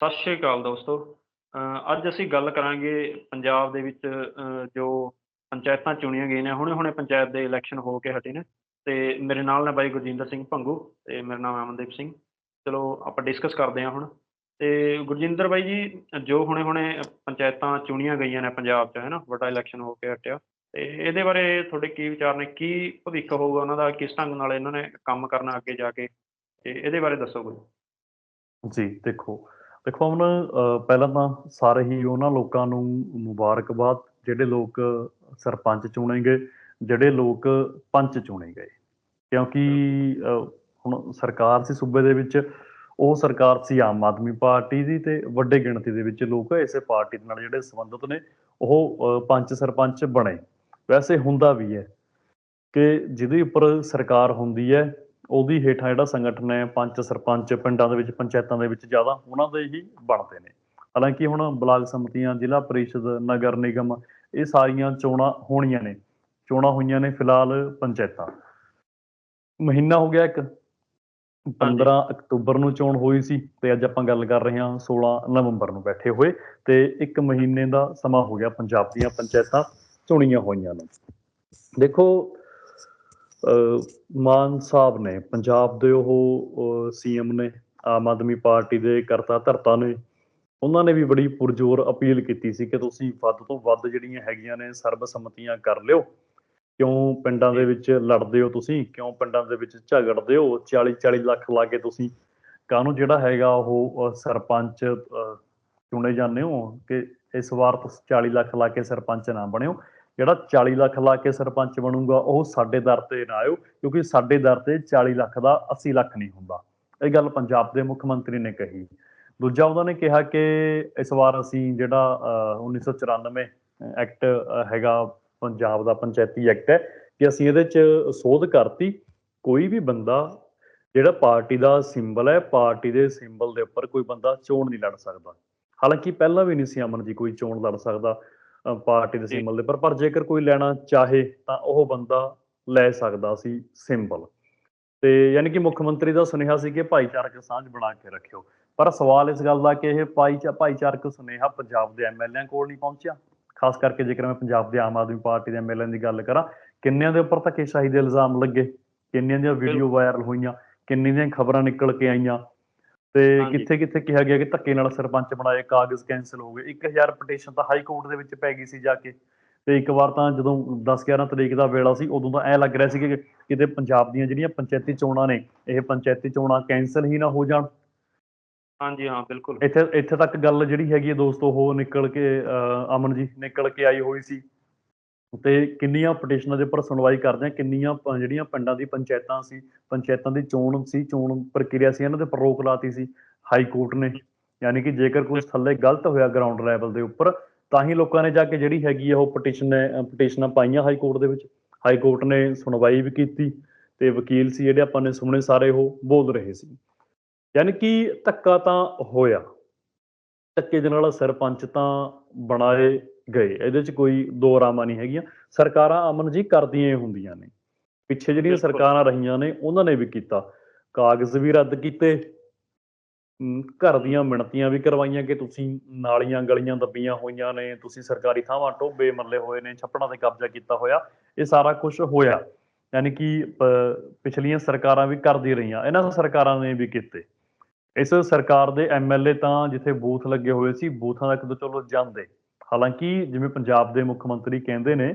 ਸਤਿ ਸ਼੍ਰੀ ਅਕਾਲ ਦੋਸਤੋ। ਅੱਜ ਅਸੀਂ ਗੱਲ ਕਰਾਂਗੇ ਪੰਜਾਬ ਦੇ ਵਿੱਚ ਜੋ ਪੰਚਾਇਤਾਂ ਚੁਣੀਆਂ ਗਈਆਂ ਨੇ ਹੁਣੇ-ਹੁਣੇ ਪੰਚਾਇਤ ਦੇ ਇਲੈਕਸ਼ਨ ਹੋ ਕੇ ਹਟੇ ਨੇ। ਤੇ ਮੇਰੇ ਨਾਲ ਨੇ ਬਾਈ ਗੁਰਜਿੰਦਰ ਸਿੰਘ ਭੰਗੂ ਤੇ ਮੇਰਾ ਨਾਮ ਅਮਨਦੀਪ ਸਿੰਘ। ਚਲੋ ਆਪਾਂ ਡਿਸਕਸ ਕਰਦੇ ਹਾਂ ਹੁਣ। ਤੇ ਗੁਰਜਿੰਦਰ ਬਾਈ ਜੀ, ਜੋ ਹੁਣੇ-ਹੁਣੇ ਪੰਚਾਇਤਾਂ ਚੁਣੀਆਂ ਗਈਆਂ ਨੇ ਪੰਜਾਬ 'ਚ, ਹੈ ਨਾ? ਵੱਡਾ ਇਲੈਕਸ਼ਨ ਹੋ ਕੇ ਹਟਿਆ। ਤੇ ਇਹਦੇ ਬਾਰੇ ਤੁਹਾਡੇ ਕੀ ਵਿਚਾਰ ਨੇ? ਕੀ ਭਵਿੱਖ ਹੋਊਗਾ ਉਹਨਾਂ ਦਾ? ਕਿਸ ਢੰਗ ਨਾਲ ਇਹਨਾਂ ਨੇ ਕੰਮ ਕਰਨਾ ਅੱਗੇ ਜਾ ਕੇ? ਤੇ ਇਹਦੇ ਬਾਰੇ ਦੱਸੋ ਕੁਝ ਜੀ, ਦੇਖੋ ਦੇਖੋ ਹੁਣ ਪਹਿਲਾਂ ਤਾਂ ਸਾਰੇ ਹੀ ਉਹਨਾਂ ਲੋਕਾਂ ਨੂੰ ਮੁਬਾਰਕਬਾਦ, ਜਿਹੜੇ ਲੋਕ ਸਰਪੰਚ ਚੁਣੇ ਗਏ ਜਿਹੜੇ ਲੋਕ ਪੰਚ ਚੁਣੇ ਗਏ ਕਿਉਂਕਿ ਹੁਣ ਸਰਕਾਰ ਸੀ ਸੂਬੇ ਦੇ ਵਿੱਚ, ਉਹ ਸਰਕਾਰ ਸੀ ਆਮ ਆਦਮੀ ਪਾਰਟੀ ਦੀ ਤੇ ਵੱਡੇ ਗਿਣਤੀ ਦੇ ਵਿੱਚ ਲੋਕ ਇਸੇ ਪਾਰਟੀ ਦੇ ਨਾਲ ਜਿਹੜੇ ਸੰਬੰਧਿਤ ਨੇ, ਉਹ ਪੰਚ ਸਰਪੰਚ ਬਣੇ। ਵੈਸੇ ਹੁੰਦਾ ਵੀ ਹੈ ਕਿ ਜਿਹਦੇ ਉੱਪਰ ਸਰਕਾਰ ਹੁੰਦੀ ਹੈ ਉਹਦੀ ਹੇਠਾਂ ਜਿਹੜਾ ਸੰਗਠਨ ਹੈ ਪੰਚ ਸਰਪੰਚ ਪਿੰਡਾਂ ਦੇ ਵਿੱਚ ਪੰਚਾਇਤਾਂ ਦੇ ਵਿੱਚ ਜ਼ਿਆਦਾ ਉਹਨਾਂ ਦੇ ਹੀ ਬਣਦੇ ਨੇ। ਹਾਲਾਂਕਿ ਹੁਣ ਬਲਾਕ ਸੰਮਤੀਆਂ ਜ਼ਿਲ੍ਹਾ ਪਰਿਸ਼ਦ ਨਗਰ ਨਿਗਮ ਇਹ ਸਾਰੀਆਂ ਚੋਣਾਂ ਹੋਣੀਆਂ ਨੇ। ਚੋਣਾਂ ਹੋਈਆਂ ਨੇ ਫਿਲਹਾਲ ਪੰਚਾਇਤਾਂ। ਮਹੀਨਾ ਹੋ ਗਿਆ ਇੱਕ। 15 ਅਕਤੂਬਰ ਨੂੰ ਚੋਣ ਹੋਈ ਸੀ ਤੇ ਅੱਜ ਆਪਾਂ ਗੱਲ ਕਰ ਰਹੇ ਹਾਂ 16 ਨਵੰਬਰ ਨੂੰ ਬੈਠੇ ਹੋਏ ਤੇ ਇੱਕ ਮਹੀਨੇ ਦਾ ਸਮਾਂ ਹੋ ਗਿਆ ਪੰਜਾਬ ਦੀਆਂ ਪੰਚਾਇਤਾਂ ਚੁਣੀਆਂ ਹੋਈਆਂ ਨੇ। ਦੇਖੋ ਮਾਨ ਸਾਹਿਬ ਨੇ ਪੰਜਾਬ ਦੇ ਉਹ ਸੀਐਮ ਨੇ ਆਮ ਆਦਮੀ ਪਾਰਟੀ ਦੇ ਕਰਤਾ ਧਰਤਾ ਨੇ ਉਹਨਾਂ ਨੇ ਵੀ ਬੜੀ ਪੁਰਜ਼ੋਰ ਅਪੀਲ ਕੀਤੀ ਸੀ ਕਿ ਤੁਸੀਂ ਵੱਧ ਤੋਂ ਵੱਧ ਜਿਹੜੀਆਂ ਹੈਗੀਆਂ ਨੇ ਸਰਬਸੰਮਤੀਆਂ ਕਰ ਲਿਓ। ਕਿਉਂ ਪਿੰਡਾਂ ਦੇ ਵਿੱਚ ਲੜਦੇ ਹੋ ਤੁਸੀਂ? ਕਿਉਂ ਪਿੰਡਾਂ ਦੇ ਵਿੱਚ ਝਗੜਦੇ ਹੋ? 40 40 ਲੱਖ ਲਾ ਕੇ ਤੁਸੀਂ ਕਾਹਨੂੰ ਜਿਹੜਾ ਹੈਗਾ ਉਹ ਸਰਪੰਚ ਅਹ, ਚੁਣੇ ਜਾਂਦੇ ਹੋ ਕਿ ਇਸ ਵਾਰ ਤੁਸੀਂ 40 ਲੱਖ ਲਾ ਕੇ ਸਰਪੰਚ ਨਾ ਬਣਿਓ? ਜਿਹੜਾ 40 ਲੱਖ ਲਾ ਕੇ ਸਰਪੰਚ ਬਣੂਗਾ ਉਹ ਸਾਡੇ ਦਰ ਤੇ ਨਾ ਆਇਓ ਕਿਉਂਕਿ ਸਾਡੇ ਦਰ ਤੇ 40 ਲੱਖ ਦਾ 80 ਲੱਖ ਨਹੀਂ ਹੁੰਦਾ। ਇਹ ਗੱਲ ਪੰਜਾਬ ਦੇ ਮੁੱਖ ਮੰਤਰੀ ਨੇ ਕਹੀ। ਦੂਜਾ ਉਹਨਾਂ ਨੇ ਕਿਹਾ ਕਿ ਇਸ ਵਾਰ ਅਸੀਂ ਜਿਹੜਾ ਅਹ, 1994 ਐਕਟ ਹੈਗਾ ਪੰਜਾਬ ਦਾ ਪੰਚਾਇਤੀ ਐਕਟ ਹੈ ਕਿ ਅਸੀਂ ਇਹਦੇ 'ਚ ਸੋਧ ਕਰਤੀ ਕੋਈ ਵੀ ਬੰਦਾ ਜਿਹੜਾ ਪਾਰਟੀ ਦਾ ਸਿੰਬਲ ਹੈ ਪਾਰਟੀ ਦੇ ਸਿੰਬਲ ਦੇ ਉੱਪਰ ਕੋਈ ਬੰਦਾ ਚੋਣ ਨਹੀਂ ਲੜ ਸਕਦਾ। ਹਾਲਾਂਕਿ ਪਹਿਲਾਂ ਵੀ ਨਹੀਂ ਸੀ ਅਮਨ ਜੀ ਕੋਈ ਚੋਣ ਲੜ ਸਕਦਾ। ਪਾਰਟੀ ਦੇ। ਸਿੰਬਲ ਦੇ ਪਰ ਪਰ ਜੇਕਰ ਕੋਈ ਲੈਣਾ ਚਾਹੇ ਤਾਂ ਉਹ ਬੰਦਾ ਲੈ ਸਕਦਾ ਸੀ ਸਿੰਬਲ। ਤੇ ਯਾਨੀ ਕਿ ਮੁੱਖ ਮੰਤਰੀ ਦਾ ਸੁਨੇਹਾ ਸੀ ਕਿ ਭਾਈਚਾਰਕ ਸਾਂਝ ਬਣਾ ਕੇ ਰੱਖਿਓ। ਪਰ ਸਵਾਲ ਇਸ ਗੱਲ ਦਾ ਕਿ ਇਹ ਭਾਈਚਾ ਭਾਈਚਾਰਕ ਸੁਨੇਹਾ ਪੰਜਾਬ ਦੇ ਐਮਐਲਏਆਂ ਕੋਲ ਨਹੀਂ ਪਹੁੰਚਿਆ? ਖਾਸ ਕਰਕੇ ਜੇਕਰ ਮੈਂ ਪੰਜਾਬ ਦੇ ਆਮ ਆਦਮੀ ਪਾਰਟੀ ਦੇ ਐਮਐਲਏਆਂ ਦੀ ਗੱਲ ਕਰਾਂ ਕਿੰਨਿਆਂ ਦੇ ਉੱਪਰ ਧੱਕੇਸ਼ਾਹੀ ਦੇ ਇਲਜ਼ਾਮ ਲੱਗੇ? ਕਿੰਨਿਆਂ ਦੀਆਂ ਵੀਡੀਓ ਵਾਇਰਲ ਹੋਈਆਂ? ਕਿੰਨੀ ਦੀਆਂ ਖਬਰਾਂ ਨਿਕਲ ਕੇ ਆਈਆਂ? ਤੇ। ਕਿੱਥੇ ਕਿੱਥੇ ਕਿਹਾ ਗਿਆ ਕਿ ਧੱਕੇ ਨਾਲ ਸਰਪੰਚ ਬਣਾਏ ਕਾਗਜ਼ ਕੈਨਸਲ ਹੋ ਗਏ। 1000 ਪਟੀਸ਼ਨ ਤਾਂ ਹਾਈ ਕੋਰਟ ਦੇ ਵਿੱਚ ਪੈ ਗਈ ਸੀ ਜਾ ਕੇ। ਤੇ ਇੱਕ ਵਾਰ ਤਾਂ ਜਦੋਂ 10 11 ਤਰੀਕ ਦਾ ਵੇਲਾ ਸੀ ਉਦੋਂ ਤਾਂ ਐ ਲੱਗ ਰਿਹਾ ਸੀ ਕਿ ਕਿਤੇ ਪੰਜਾਬ ਦੀਆਂ ਜਿਹੜੀਆਂ ਪੰਚਾਇਤੀ ਚੋਣਾਂ ਨੇ ਇਹ ਪੰਚਾਇਤੀ ਚੋਣਾਂ ਕੈਨਸਲ ਹੀ ਨਾ ਹੋ ਜਾਣ। ਹਾਂਜੀ ਹਾਂ ਬਿਲਕੁਲ। ਇੱਥੇ ਇੱਥੇ ਤੱਕ ਗੱਲ ਜਿਹੜੀ ਹੈਗੀ ਹੈ ਦੋਸਤੋ ਉਹ ਨਿਕਲ ਕੇ ਅਮਨ ਜੀ ਨਿਕਲ ਕੇ ਆਈ ਹੋਈ ਸੀ। ਤੇ ਕਿੰਨੀਆਂ ਪਟੀਸ਼ਨਾਂ ਦੇ ਉੱਪਰ ਸੁਣਵਾਈ ਕਰਦੇ ਆ, ਕਿੰਨੀਆਂ ਜਿਹੜੀਆਂ ਪਿੰਡਾਂ ਦੀ ਪੰਚਾਇਤਾਂ ਸੀ, ਪੰਚਾਇਤਾਂ ਦੀ ਚੋਣ ਸੀ, ਚੋਣ ਪ੍ਰਕਿਰਿਆ ਸੀ, ਇਹਨਾਂ ਦੇ ਉੱਪਰ ਰੋਕ ਲਾਤੀ ਸੀ ਹਾਈ ਕੋਰਟ ਨੇ। ਯਾਨੀ ਕਿ ਜੇਕਰ ਕੁਝ ਥੱਲੇ ਗਲਤ ਹੋਇਆ ਗਰਾਊਂਡ ਲੈਵਲ ਦੇ ਉੱਪਰ, ਤਾਂ ਹੀ ਲੋਕਾਂ ਨੇ ਜਾ ਕੇ ਜਿਹੜੀ ਹੈਗੀ ਆ ਉਹ ਪਟੀਸ਼ਨ ਪਟੀਸ਼ਨਾਂ ਪਾਈਆਂ ਹਾਈ ਕੋਰਟ ਦੇ ਵਿੱਚ। ਹਾਈ ਕੋਰਟ ਨੇ ਸੁਣਵਾਈ ਵੀ ਕੀਤੀ ਤੇ ਵਕੀਲ ਸੀ ਜਿਹੜੇ ਆਪਾਂ ਨੇ ਸੁਣੇ ਸਾਰੇ ਉਹ ਬੋਲ ਰਹੇ ਸੀ। ਯਾਨੀ ਕਿ ਧੱਕਾ ਤਾਂ ਹੋਇਆ। ਧੱਕੇ ਦੇ ਨਾਲ ਸਰਪੰਚ ਤਾਂ ਬਣਾਏ। ਗਏ। ਇਹਦੇ 'ਚ ਕੋਈ ਦੋ ਰਾਮਾਂ ਨਹੀਂ ਹੈਗੀਆਂ। ਸਰਕਾਰਾਂ ਅਮਨ ਜੀ ਕਰਦੀਆਂ ਹੀ ਹੁੰਦੀਆਂ ਨੇ। ਪਿੱਛੇ ਜਿਹੜੀਆਂ। ਸਰਕਾਰਾਂ ਰਹੀਆਂ ਨੇ ਉਹਨਾਂ ਨੇ ਵੀ ਕੀਤਾ। ਕਾਗਜ਼ ਵੀ ਰੱਦ ਕੀਤੇ। ਘਰ ਦੀਆਂ ਮਿਣਤੀਆਂ ਵੀ ਕਰਵਾਈਆਂ ਕਿ ਤੁਸੀਂ ਨਾਲੀਆਂ ਗਲੀਆਂ ਦੱਬੀਆਂ ਹੋਈਆਂ ਨੇ ਤੁਸੀਂ ਸਰਕਾਰੀ ਥਾਵਾਂ ਟੋਬੇ ਮੱਲੇ ਹੋਏ ਨੇ ਛੱਪੜਾਂ ਤੇ ਕਬਜ਼ਾ ਕੀਤਾ ਹੋਇਆ। ਇਹ ਸਾਰਾ ਕੁਝ ਹੋਇਆ। ਯਾਨੀ ਕਿ ਪਿਛਲੀਆਂ ਸਰਕਾਰਾਂ ਵੀ ਕਰਦੀ ਰਹੀਆਂ। ਇਹਨਾਂ ਸਰਕਾਰਾਂ ਨੇ ਵੀ ਕੀਤੇ। ਇਸ ਸਰਕਾਰ ਦੇ ਐਮਐਲਏ ਤਾਂ ਜਿੱਥੇ ਬੂਥ ਲੱਗੇ ਹੋਏ ਸੀ ਬੂਥਾਂ ਤੱਕ ਤਾਂ ਚਲੋ ਜਾਂਦੇ। ਹਾਲਾਂਕਿ ਜਿਵੇਂ ਪੰਜਾਬ ਦੇ ਮੁੱਖ ਮੰਤਰੀ ਕਹਿੰਦੇ ਨੇ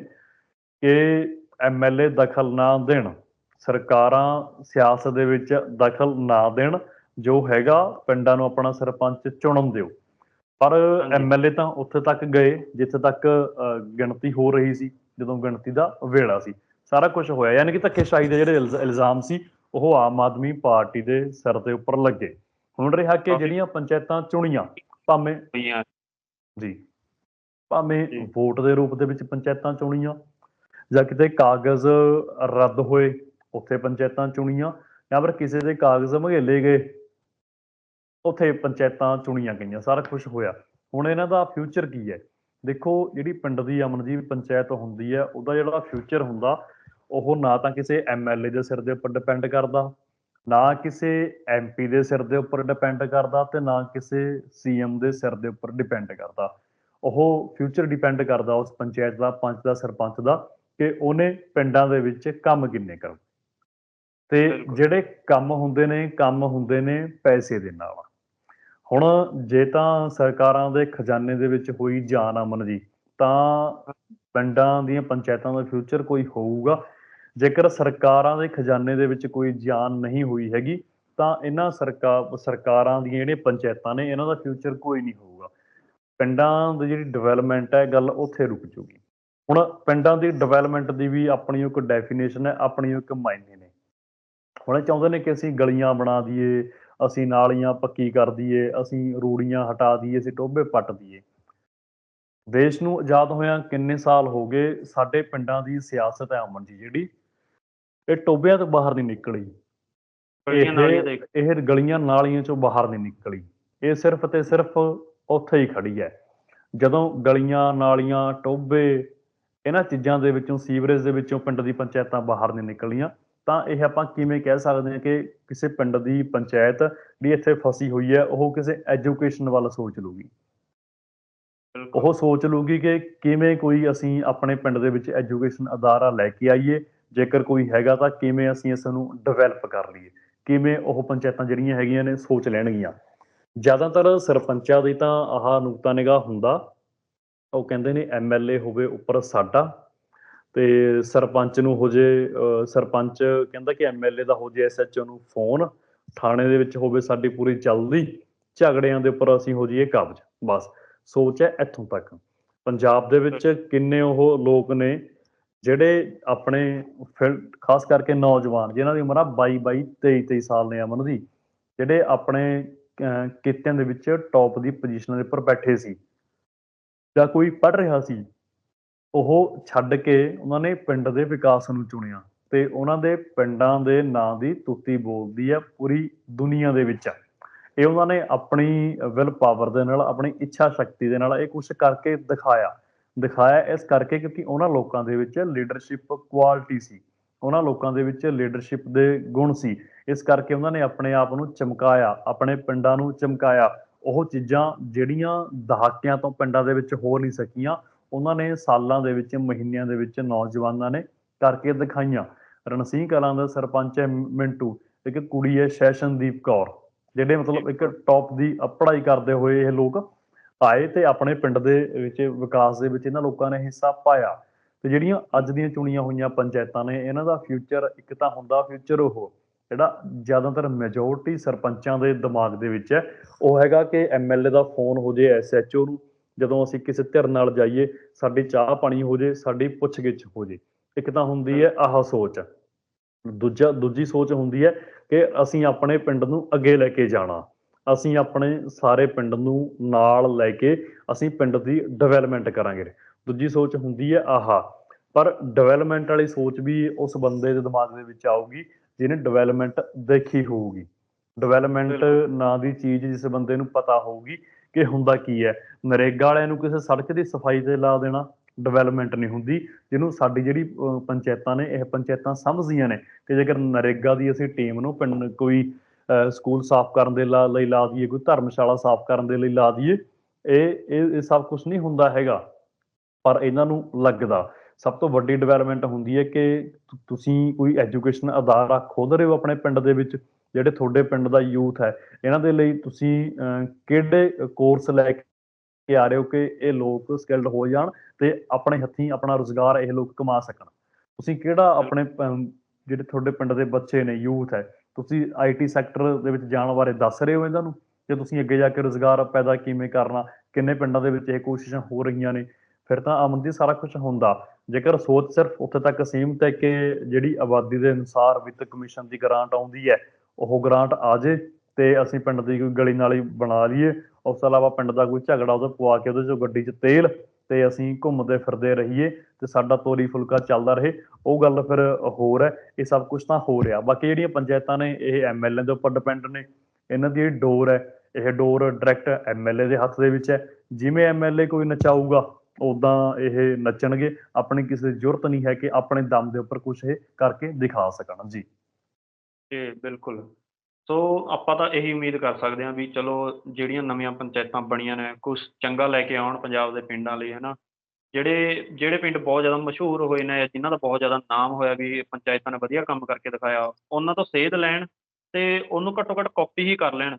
ਕਿ ਐਮਐਲਏ ਦਖਲ ਨਾ ਦੇਣ ਸਰਕਾਰਾਂ ਸਿਆਸਤ ਦੇ ਵਿੱਚ ਦਖਲ ਨਾ ਦੇਣ ਜੋ ਹੈਗਾ ਪਿੰਡਾਂ ਨੂੰ ਆਪਣਾ ਸਰਪੰਚ ਚੁਣਨ ਦਿਓ। ਪਰ। ਐਮਐਲਏ ਤਾਂ ਉੱਥੇ ਤੱਕ ਗਏ ਜਿੱਥੇ ਤੱਕ ਗਿਣਤੀ ਹੋ ਰਹੀ ਸੀ ਜਦੋਂ ਗਿਣਤੀ ਦਾ ਵੇਲਾ ਸੀ। ਸਾਰਾ ਕੁਝ ਹੋਇਆ ਯਾਨੀ ਕਿ ਧੱਕੇਸ਼ਾਹੀ ਦੇ ਜਿਹੜੇ ਇਲਜ਼- ਇਲਜ਼ਾਮ ਸੀ ਉਹ ਆਮ ਆਦਮੀ ਪਾਰਟੀ ਦੇ ਸਿਰ ਦੇ ਉੱਪਰ ਲੱਗੇ। ਹੁਣ ਰਿਹਾ ਕਿ ਜਿਹੜੀਆਂ ਪੰਚਾਇਤਾਂ ਚੁਣੀਆਂ ਭਾਵੇਂ ਜੀ। ਭਾਵੇਂ। ਵੋਟ ਦੇ ਰੂਪ ਦੇ ਵਿੱਚ ਪੰਚਾਇਤਾਂ ਚੁਣੀਆਂ ਜਾਂ ਕਿਤੇ ਕਾਗਜ਼ ਰੱਦ ਹੋਏ ਉੱਥੇ ਪੰਚਾਇਤਾਂ ਚੁਣੀਆਂ ਜਾਂ ਫਿਰ ਕਿਸੇ ਦੇ ਕਾਗਜ਼ ਮਘੇਲੇ ਗਏ ਉੱਥੇ ਪੰਚਾਇਤਾਂ ਚੁਣੀਆਂ ਗਈਆਂ ਸਾਰਾ ਕੁਝ ਹੋਇਆ। ਹੁਣ ਇਹਨਾਂ ਦਾ ਫਿਊਚਰ ਕੀ ਹੈ? ਦੇਖੋ ਜਿਹੜੀ ਪਿੰਡ ਦੀ ਅਮਨਜੀਤ ਪੰਚਾਇਤ ਹੁੰਦੀ ਹੈ ਉਹਦਾ ਜਿਹੜਾ ਫਿਊਚਰ ਹੁੰਦਾ ਉਹ ਨਾ ਤਾਂ ਕਿਸੇ ਐਮਐਲਏ ਦੇ ਸਿਰ ਦੇ ਉੱਪਰ ਡਿਪੈਂਡ ਕਰਦਾ ਨਾ ਕਿਸੇ ਐਮਪੀ ਦੇ ਸਿਰ ਦੇ ਉੱਪਰ ਡਿਪੈਂਡ ਕਰਦਾ ਤੇ ਨਾ ਕਿਸੇ ਸੀਐਮ ਦੇ ਸਿਰ ਦੇ ਉੱਪਰ ਡਿਪੈਂਡ ਕਰਦਾ। ਉਹ ਫਿਊਚਰ ਡਿਪੈਂਡ ਕਰਦਾ ਉਸ ਪੰਚਾਇਤ ਦਾ ਪੰਚ ਦਾ ਸਰਪੰਚ ਦਾ ਕਿ ਉਹਨੇ ਪਿੰਡਾਂ ਦੇ ਵਿੱਚ ਕੰਮ ਕਿੰਨੇ ਕਰੂ ਤੇ। ਜਿਹੜੇ ਕੰਮ ਹੁੰਦੇ ਨੇ ਕੰਮ ਹੁੰਦੇ ਨੇ ਪੈਸੇ ਦੇ ਨਾਲ। ਹੁਣ ਜੇ ਤਾਂ ਸਰਕਾਰਾਂ ਦੇ ਖਜ਼ਾਨੇ ਦੇ ਵਿੱਚ ਹੋਈ ਜਾਨ ਅਮਨ ਜੀ ਤਾਂ ਪਿੰਡਾਂ ਦੀਆਂ ਪੰਚਾਇਤਾਂ ਦਾ ਫਿਊਚਰ ਕੋਈ ਹੋਊਗਾ? ਜੇਕਰ ਸਰਕਾਰਾਂ ਦੇ ਖਜ਼ਾਨੇ ਦੇ ਵਿੱਚ ਕੋਈ ਜਾਨ ਨਹੀਂ ਹੋਈ ਹੈਗੀ ਤਾਂ ਇਹਨਾਂ ਸਰਕਾਰ ਸਰਕਾਰਾਂ ਦੀਆਂ ਜਿਹੜੀਆਂ ਪੰਚਾਇਤਾਂ ਨੇ ਇਹਨਾਂ ਦਾ ਫਿਊਚਰ ਕੋਈ ਨਹੀਂ ਹੋਊਗਾ ਪਿੰਡਾਂ ਦੀ ਜਿਹੜੀ ਡਿਵੈਲਪਮੈਂਟ ਹੈ ਗੱਲ ਉੱਥੇ ਰੁਕ ਜੂਗੀ। ਹੁਣ ਪਿੰਡਾਂ ਦੀ ਡਿਵੈਲਪਮੈਂਟ ਦੀ ਵੀ ਆਪਣੀ ਇੱਕ ਡੈਫੀਨੇਸ਼ਨ ਹੈ ਆਪਣੀ ਇੱਕ ਮਾਇਨੇ ਨੇ। ਹੁਣ ਇਹ ਚਾਹੁੰਦੇ ਨੇ ਕਿ ਅਸੀਂ ਗਲੀਆਂ ਬਣਾ ਦਈਏ ਅਸੀਂ ਨਾਲੀਆਂ ਪੱਕੀ ਕਰ ਦਈਏ ਅਸੀਂ ਰੂੜੀਆਂ ਹਟਾ ਦਈਏ ਅਸੀਂ ਟੋਭੇ ਪੱਟ ਦਈਏ। ਦੇਸ਼ ਨੂੰ ਆਜ਼ਾਦ ਹੋਇਆਂ ਕਿੰਨੇ ਸਾਲ ਹੋ ਗਏ ਸਾਡੇ ਪਿੰਡਾਂ ਦੀ ਸਿਆਸਤ ਹੈ ਅਮਨ ਜੀ ਜਿਹੜੀ। ਇਹ ਟੋਭਿਆਂ ਤੋਂ ਬਾਹਰ ਨਹੀਂ ਨਿਕਲੀ। ਇਹ ਗਲੀਆਂ ਨਾਲੀਆਂ ਚੋਂ ਬਾਹਰ ਨਹੀਂ ਨਿਕਲੀ। ਇਹ ਸਿਰਫ ਤੇ ਸਿਰਫ ਉੱਥੇ ਹੀ ਖੜੀ ਹੈ। ਜਦੋਂ ਗਲੀਆਂ ਨਾਲੀਆਂ ਟੋਭੇ ਇਹਨਾਂ ਚੀਜ਼ਾਂ ਦੇ ਵਿੱਚੋਂ ਸੀਵਰੇਜ ਦੇ ਵਿੱਚੋਂ ਪਿੰਡ ਦੀ ਪੰਚਾਇਤਾਂ ਬਾਹਰ ਨਹੀਂ ਨਿਕਲੀਆਂ ਤਾਂ ਇਹ ਆਪਾਂ ਕਿਵੇਂ ਕਹਿ ਸਕਦੇ ਹਾਂ ਕਿ ਕਿਸੇ ਪਿੰਡ ਦੀ ਪੰਚਾਇਤ ਜਿਹੜੀ ਇੱਥੇ ਫਸੀ ਹੋਈ ਹੈ ਉਹ ਕਿਸੇ ਐਜੂਕੇਸ਼ਨ ਵੱਲ ਸੋਚ ਲੂਗੀ ਉਹ ਸੋਚ ਲੂਗੀ ਕਿ ਕਿਵੇਂ ਕੋਈ ਅਸੀਂ ਆਪਣੇ ਪਿੰਡ ਦੇ ਵਿੱਚ ਐਜੂਕੇਸ਼ਨ ਅਦਾਰਾ ਲੈ ਕੇ ਆਈਏ ਜੇਕਰ ਕੋਈ ਹੈਗਾ ਤਾਂ ਕਿਵੇਂ ਅਸੀਂ ਇਸ ਨੂੰ ਡਿਵੈਲਪ ਕਰ ਲਈਏ ਕਿਵੇਂ ਉਹ ਪੰਚਾਇਤਾਂ ਜਿਹੜੀਆਂ ਹੈਗੀਆਂ ਨੇ ਸੋਚ ਲੈਣਗੀਆਂ। ਜ਼ਿਆਦਾਤਰ ਸਰਪੰਚਾਂ ਦੀ ਤਾਂ ਆਹ ਨੁਕਤਾ ਨਿਗਾਹ ਹੁੰਦਾ। ਉਹ ਕਹਿੰਦੇ ਨੇ ਐਮਐਲਏ ਹੋਵੇ ਉੱਪਰ ਸਾਡਾ ਤੇ ਸਰਪੰਚ ਨੂੰ ਹੋ ਜੇ ਸਰਪੰਚ ਕਹਿੰਦਾ ਕਿ ਐਮਐਲਏ ਦਾ ਹੋ ਜੇ ਐਸਐਚਓ ਨੂੰ ਫੋਨ ਥਾਣੇ ਦੇ ਵਿੱਚ ਹੋਵੇ ਸਾਡੀ ਪੂਰੀ ਚੱਲਦੀ ਝਗੜਿਆਂ ਦੇ ਉੱਪਰ ਅਸੀਂ ਹੋ ਜਾਈਏ ਕਬਜ਼ ਬਸ। ਸੋਚ ਹੈ ਇੱਥੋਂ ਤੱਕ। ਪੰਜਾਬ ਦੇ ਵਿੱਚ ਕਿੰਨੇ ਉਹ ਲੋਕ ਨੇ ਜਿਹੜੇ ਆਪਣੇ ਖਾਸ ਕਰਕੇ ਨੌਜਵਾਨ ਜਿਨ੍ਹਾਂ ਦੀ ਉਮਰ ਆ 22 22 23 23 ਸਾਲ ਨੇ ਅਮਨ ਦੀ ਜਿਹੜੇ ਆਪਣੇ ਕਿੱਤਿਆਂ ਦੇ ਵਿੱਚ ਟੌਪ ਦੀ ਪੋਜੀਸ਼ਨ ਦੇ ਉੱਪਰ ਬੈਠੇ ਸੀ। ਜਾਂ ਕੋਈ ਪੜ ਰਿਹਾ ਸੀ, ਉਹ ਛੱਡ ਕੇ ਉਹਨਾਂ ਨੇ ਪਿੰਡ ਦੇ ਵਿਕਾਸ ਨੂੰ ਚੁਣਿਆ ਤੇ ਉਹਨਾਂ ਦੇ ਪਿੰਡਾਂ ਦੇ ਨਾਂ ਦੀ ਤੁੱਤੀ ਬੋਲਦੀ ਹੈ ਪੂਰੀ ਦੁਨੀਆ ਦੇ ਵਿੱਚ। ਇਹ ਉਹਨਾਂ ਨੇ ਆਪਣੀ ਵਿਲ ਪਾਵਰ ਦੇ ਨਾਲ, ਆਪਣੀ ਇੱਛਾ ਸ਼ਕਤੀ ਦੇ ਨਾਲ ਇਹ ਕੁਝ ਕਰਕੇ ਦਿਖਾਇਆ। ਦਿਖਾਇਆ ਇਸ ਕਰਕੇ ਕਿਉਂਕਿ ਉਹਨਾਂ ਲੋਕਾਂ ਦੇ ਵਿੱਚ ਲੀਡਰਸ਼ਿਪ ਕੁਆਲਿਟੀ ਸੀ। ਉਹਨਾਂ ਲੋਕਾਂ ਦੇ ਵਿੱਚ ਲੀਡਰਸ਼ਿਪ ਦੇ ਗੁਣ ਸੀ। ਇਸ ਕਰਕੇ ਉਹਨਾਂ ਨੇ ਆਪਣੇ ਆਪ ਨੂੰ ਚਮਕਾਇਆ ਆਪਣੇ ਪਿੰਡਾਂ ਨੂੰ ਚਮਕਾਇਆ। ਉਹ ਚੀਜ਼ਾਂ ਜਿਹੜੀਆਂ ਦਹਾਕਿਆਂ ਤੋਂ ਪਿੰਡਾਂ ਦੇ ਵਿੱਚ ਹੋ ਨਹੀਂ ਸਕੀਆਂ ਉਹਨਾਂ ਨੇ ਸਾਲਾਂ ਦੇ ਵਿੱਚ ਮਹੀਨਿਆਂ ਦੇ ਵਿੱਚ ਨੌਜਵਾਨਾਂ ਨੇ ਕਰਕੇ ਦਿਖਾਈਆਂ। ਰਣਸੀਂਹ ਕਲਾਂ ਦਾ ਸਰਪੰਚ ਹੈ ਮਿੰਟੂ ਇੱਕ ਕੁੜੀ ਹੈ ਸੈਸ਼ਨਦੀਪ ਕੌਰ ਜਿਹੜੇ ਮਤਲਬ ਇੱਕ ਟੌਪ ਦੀ ਪੜ੍ਹਾਈ ਕਰਦੇ ਹੋਏ ਇਹ ਲੋਕ ਆਏ ਤੇ ਆਪਣੇ ਪਿੰਡ ਦੇ ਵਿੱਚ ਵਿਕਾਸ ਦੇ ਵਿੱਚ ਇਹਨਾਂ ਲੋਕਾਂ ਨੇ ਹਿੱਸਾ ਪਾਇਆ। ਤੇ ਜਿਹੜੀਆਂ ਅੱਜ ਦੀਆਂ ਚੁਣੀਆਂ ਹੋਈਆਂ ਪੰਚਾਇਤਾਂ ਨੇ, ਇਹਨਾਂ ਦਾ ਫਿਊਚਰ ਇੱਕ ਤਾਂ ਹੁੰਦਾ ਫਿਊਚਰ ਉਹ, ਜਿਹੜਾ ਜ਼ਿਆਦਾਤਰ ਮੈਜੋਰਟੀ ਸਰਪੰਚਾਂ ਦੇ ਦਿਮਾਗ ਦੇ ਵਿੱਚ ਹੈ। ਉਹ ਹੈਗਾ ਕਿ ਐਮਐਲਏ ਦਾ ਫੋਨ ਹੋ ਜੇ ਐਸਐਚਓ ਨੂੰ, ਜਦੋਂ ਅਸੀਂ ਕਿਸੇ ਧਿਰ ਨਾਲ ਜਾਈਏ, ਸਾਡੀ ਚਾਹ ਪਾਣੀ ਹੋ ਜੇ, ਸਾਡੀ ਪੁੱਛਗਿੱਛ ਹੋ ਜੇ। ਇੱਕ ਤਾਂ ਹੁੰਦੀ ਹੈ ਆਹ ਸੋਚ। ਦੂਜਾ, ਦੂਜੀ ਸੋਚ ਹੁੰਦੀ ਹੈ ਕਿ ਅਸੀਂ ਆਪਣੇ ਪਿੰਡ ਨੂੰ ਅੱਗੇ ਲੈ ਕੇ ਜਾਣਾ। ਅਸੀਂ ਆਪਣੇ ਸਾਰੇ ਪਿੰਡ ਨੂੰ ਨਾਲ ਲੈ ਕੇ ਅਸੀਂ ਪਿੰਡ ਦੀ ਡਿਵੈਲਪਮੈਂਟ ਕਰਾਂਗੇ। ਦੂਜੀ ਸੋਚ ਹੁੰਦੀ ਹੈ ਆਹ। ਪਰ ਡਿਵੈਲਪਮੈਂਟ ਵਾਲੀ ਸੋਚ ਵੀ ਉਸ ਬੰਦੇ ਦੇ ਦਿਮਾਗ ਦੇ ਵਿੱਚ ਆਊਗੀ ਜਿਹਨੇ ਡਿਵੈਲਪਮੈਂਟ ਦੇਖੀ ਹੋਊਗੀ। ਡਿਵੈਲਪਮੈਂਟ। ਨਾਂ ਦੀ ਚੀਜ਼ ਜਿਸ ਬੰਦੇ ਨੂੰ ਪਤਾ ਹੋਊਗੀ ਕਿ ਹੁੰਦਾ ਕੀ ਹੈ। ਨਰੇਗਾ ਵਾਲਿਆਂ ਨੂੰ ਕਿਸੇ ਸੜਕ ਦੀ ਸਫ਼ਾਈ ਤੇ ਲਾ ਦੇਣਾ ਡਿਵੈਲਪਮੈਂਟ ਨਹੀਂ ਹੁੰਦੀ। ਜਿਹਨੂੰ ਸਾਡੀ ਜਿਹੜੀ ਪੰਚਾਇਤਾਂ ਨੇ ਇਹ ਪੰਚਾਇਤਾਂ ਸਮਝਦੀਆਂ ਨੇ ਕਿ ਜੇਕਰ ਨਰੇਗਾ ਦੀ ਅਸੀਂ ਟੀਮ ਨੂੰ ਪਿੰਡ ਕੋਈ ਸਕੂਲ ਸਾਫ਼ ਕਰਨ ਦੇ ਲਈ ਲਾ ਦਈਏ ਕੋਈ ਧਰਮਸ਼ਾਲਾ ਸਾਫ਼ ਕਰਨ ਦੇ ਲਈ ਲਾ ਦਈਏ ਇਹ ਇਹ ਇਹ ਸਭ ਕੁਝ ਨਹੀਂ ਹੁੰਦਾ ਹੈਗਾ। ਪਰ ਇਹਨਾਂ ਨੂੰ ਲੱਗਦਾ। ਸਭ ਤੋਂ ਵੱਡੀ ਡਿਵੈਲਪਮੈਂਟ ਹੁੰਦੀ ਹੈ ਕਿ ਤੁਸੀਂ ਕੋਈ ਐਜੂਕੇਸ਼ਨ ਅਦਾਰਾ ਖੋਦ ਰਹੇ ਹੋ ਆਪਣੇ ਪਿੰਡ ਦੇ ਵਿੱਚ, ਜਿਹੜੇ ਤੁਹਾਡੇ ਪਿੰਡ ਦਾ ਯੂਥ ਹੈ, ਇਹਨਾਂ ਦੇ ਲਈ ਤੁਸੀਂ ਕਿਹੜੇ ਕੋਰਸ ਲੈ ਕੇ ਆ ਰਹੇ ਹੋ ਕਿ ਇਹ ਲੋਕ ਸਕਿਲਡ ਹੋ ਜਾਣ ਤੇ ਆਪਣੇ ਹੱਥੀਂ ਆਪਣਾ ਰੋਜ਼ਗਾਰ ਇਹ ਲੋਕ ਕਮਾ ਸਕਣ? ਤੁਸੀਂ ਕਿਹੜਾ ਆਪਣੇ ਜਿਹੜੇ ਤੁਹਾਡੇ ਪਿੰਡ ਦੇ ਬੱਚੇ ਨੇ ਯੂਥ ਹੈ, ਤੁਸੀਂ ਆਈਟੀ ਸੈਕਟਰ ਦੇ ਵਿੱਚ ਜਾਣ ਬਾਰੇ ਦੱਸ ਰਹੇ ਹੋ ਇਹਨਾਂ ਨੂੰ? ਕਿ ਤੁਸੀਂ ਅੱਗੇ ਜਾ ਕੇ ਰੋਜ਼ਗਾਰ ਪੈਦਾ ਕਿਵੇਂ ਕਰਨਾ? ਕਿੰਨੇ ਪਿੰਡਾਂ ਦੇ ਵਿੱਚ ਇਹ ਕੋਸ਼ਿਸ਼ਾਂ ਹੋ ਰਹੀਆਂ ਨੇ? ਫਿਰ ਤਾਂ ਅਮਨ ਦੀ ਸਾਰਾ ਕੁਝ ਹੁੰਦਾ। ਜੇਕਰ ਸੋਚ ਸਿਰਫ ਉੱਥੇ ਤੱਕ ਸੀਮਤ ਹੈ ਕਿ ਜਿਹੜੀ ਆਬਾਦੀ ਦੇ ਅਨੁਸਾਰ ਵਿੱਤ ਕਮਿਸ਼ਨ ਦੀ ਗ੍ਰਾਂਟ ਆਉਂਦੀ ਹੈ, ਉਹ ਗ੍ਰਾਂਟ ਆ ਜੇ ਤੇ ਅਸੀਂ ਪਿੰਡ ਦੀ ਕੋਈ ਗਲੀ ਨਾਲੀ ਬਣਾ ਲਈਏ, ਉਸ ਤੋਂ ਇਲਾਵਾ ਪਿੰਡ ਦਾ ਕੋਈ ਝਗੜਾ ਉਹਦੇ ਪਵਾ ਕੇ ਉਹਦੇ ਚੋਂ ਗੱਡੀ 'ਚ ਤੇਲ ਤੇ ਅਸੀਂ ਘੁੰਮਦੇ ਫਿਰਦੇ ਰਹੀਏ ਤੇ ਸਾਡਾ ਤੋਰੀ ਫੁਲਕਾ ਚੱਲਦਾ ਰਹੇ, ਉਹ ਗੱਲ ਫਿਰ ਹੋਰ ਹੈ, ਇਹ ਸਭ ਕੁਝ ਤਾਂ ਹੋ ਰਿਹਾ। ਬਾਕੀ ਜਿਹੜੀਆਂ ਪੰਚਾਇਤਾਂ ਨੇ, ਇਹ ਐਮਐਲਏ ਦੇ ਉੱਪਰ ਡਿਪੈਂਡ ਨੇ, ਇਹਨਾਂ ਦੀ ਡੋਰ ਹੈ, ਇਹ ਡੋਰ ਡਾਇਰੈਕਟ ਐਮਐਲਏ ਦੇ ਹੱਥ ਦੇ ਵਿੱਚ ਹੈ। ਜਿਵੇਂ ਐਮਐਲਏ ਕੋਈ ਨਚਾਊਗਾ ਉਦਾਂ ਇਹ ਨੱਚਣਗੇ, ਆਪਣੀ ਕਿਸੇ ਦੀ ਜ਼ਰੂਰਤ ਨਹੀਂ ਹੈ ਕਿ ਆਪਣੇ ਦਮ ਦੇ ਉੱਪਰ ਕੁਝ ਇਹ ਕਰਕੇ ਦਿਖਾ ਸਕਣ, ਜੀ। ਜੀ, ਬਿਲਕੁਲ। ਸੋ ਆਪਾਂ ਤਾਂ ਇਹੀ ਉਮੀਦ ਕਰ ਸਕਦੇ ਹਾਂ ਵੀ ਚਲੋ ਜਿਹੜੀਆਂ ਨਵੀਆਂ ਪੰਚਾਇਤਾਂ ਬਣੀਆਂ ਨੇ, ਕੁਛ ਚੰਗਾ ਲੈ ਕੇ ਆਉਣ ਪੰਜਾਬ ਦੇ ਪਿੰਡਾਂ ਲਈ, ਹਨਾ। ਜਿਹੜੇ ਜਿਹੜੇ ਪਿੰਡ ਬਹੁਤ ਜ਼ਿਆਦਾ ਮਸ਼ਹੂਰ ਹੋਏ ਨੇ ਜਿਨ੍ਹਾਂ ਦਾ ਬਹੁਤ ਜ਼ਿਆਦਾ ਨਾਮ ਹੋਇਆ ਵੀ ਪੰਚਾਇਤਾਂ ਨੇ ਵਧੀਆ ਕੰਮ ਕਰਕੇ ਦਿਖਾਇਆ, ਉਹਨਾਂ ਤੋਂ ਸੇਧ ਲੈਣ ਤੇ ਉਹਨੂੰ ਘੱਟੋ ਘੱਟ ਕਾਪੀ ਹੀ ਕਰ ਲੈਣ,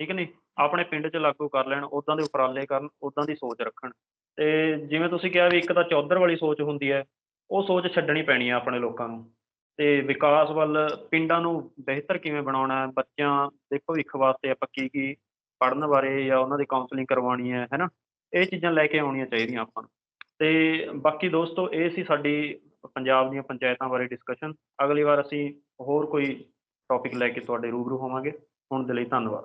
ਠੀਕ ਨਹੀਂ ਆਪਣੇ ਪਿੰਡ 'ਚ ਲਾਗੂ ਕਰ ਲੈਣ ਉੱਦਾਂ ਦੇ ਉਪਰਾਲੇ ਕਰਨ ਉੱਦਾਂ ਦੀ ਸੋਚ ਰੱਖਣ। ਅਤੇ ਜਿਵੇਂ ਤੁਸੀਂ ਕਿਹਾ ਵੀ ਇੱਕ ਤਾਂ ਚੌਧਰ ਵਾਲੀ ਸੋਚ ਹੁੰਦੀ ਹੈ, ਉਹ ਸੋਚ ਛੱਡਣੀ ਪੈਣੀ ਹੈ ਆਪਣੇ ਲੋਕਾਂ ਨੂੰ। ਅਤੇ ਵਿਕਾਸ ਵੱਲ ਪਿੰਡਾਂ ਨੂੰ ਬਿਹਤਰ ਕਿਵੇਂ ਬਣਾਉਣਾ ਹੈ? ਬੱਚਿਆਂ ਦੇ ਭਵਿੱਖ ਵਾਸਤੇ ਆਪਾਂ ਕੀ ਕੀ ਪੜ੍ਹਨ ਬਾਰੇ ਜਾਂ ਉਹਨਾਂ ਦੀ ਕਾਉਂਸਲਿੰਗ ਕਰਵਾਉਣੀ ਹੈ ਹੈ ਨਾ? ਇਹ ਚੀਜ਼ਾਂ ਲੈ ਕੇ ਆਉਣੀਆਂ ਚਾਹੀਦੀਆਂ ਆਪਾਂ ਨੂੰ। ਅਤੇ ਬਾਕੀ ਦੋਸਤੋ, ਇਹ ਸੀ ਸਾਡੀ ਪੰਜਾਬ ਦੀਆਂ ਪੰਚਾਇਤਾਂ ਬਾਰੇ ਡਿਸਕਸ਼ਨ ਅਗਲੀ ਵਾਰ ਅਸੀਂ ਹੋਰ ਕੋਈ ਟੌਪਿਕ ਲੈ ਕੇ ਤੁਹਾਡੇ ਰੂਬਰੂ ਹੋਵਾਂਗੇ। ਹੁਣ ਦੇ ਲਈ ਧੰਨਵਾਦ।